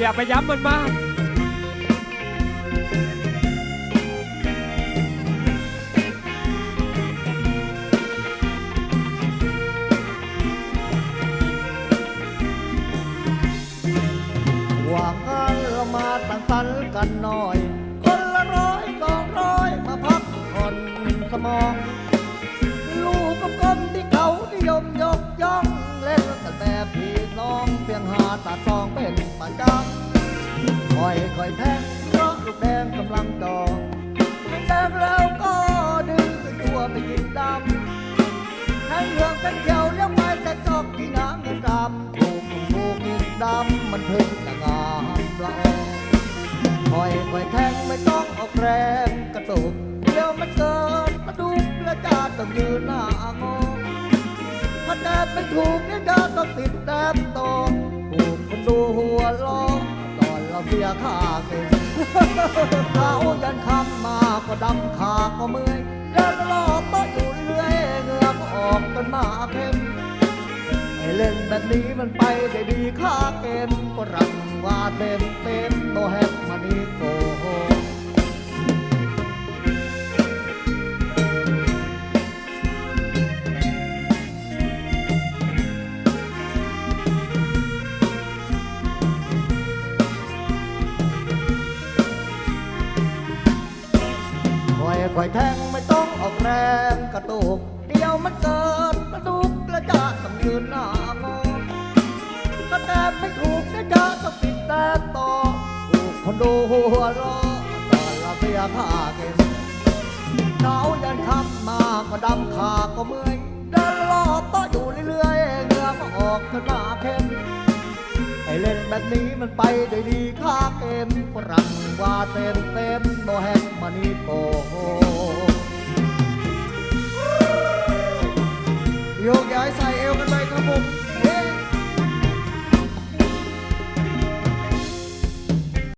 อย่าไปย้ำมันมากว่างานเรามาตั้งสรรค์กันหน่อย คนละร้อยสองร้อยมาพักผ่อนสมอง ลูกกับคนที่เขานิยมยกย่อง เล่นกันแบบพี่น้องเพียงหาตาตองเป็นประจำ คอยคอยแทงเพราะลูกแดงกำลังดองไม่แดงแล้วก็ดึงไปตัวไปกินดำทั้งเหลืองทั้งเขียวเลี้ยงไม้แต่จอกที่น้ำเงินดำถูกถูกยิงดำมันถึงจะงามละอองคอยคอยแทงไม่ต้องออกแรงกระตุกเดี๋ยวมันเกิดมาดุกและจะต้องยืนหน้างอถ้าแดดไม่ถูกเนี่ยจะต้องติดแดดโตถูกคนดูหัวล้อตอน เสียค่าเก่งเขายันคำมาก็ดำขาก็เมื่อยเดินรอบโต๊ะอยู่เรื่อยเหงื่อก็ออกกันมาเข้มไอเล่นแบบนี้มันไปได้ดีค่าเกมก็รังว่าเต็มเต็มโนแฮป คอยคอยแทงไม่ต้องออกแรงกระตุก เดียวมันเกิดกระดุกและจะต้องยืนหน้างอก็แต่ไม่ถูกนะจะต้องติดแต่ต่อถูกคนดูหัวล้อตอนเราเสียค่าเก็บหนาวยันค่ำมาก็ดำขาก็เมื่อยเดินรอบต๊ะอยู่เรื่อยๆเงื่อก็ออกจนหน้าเข้ม เล่นแบบนี้มันไปได้ดีค่าเกมฝรั่งว่าเต็มเต็มโนแฮมมานีโกโฮ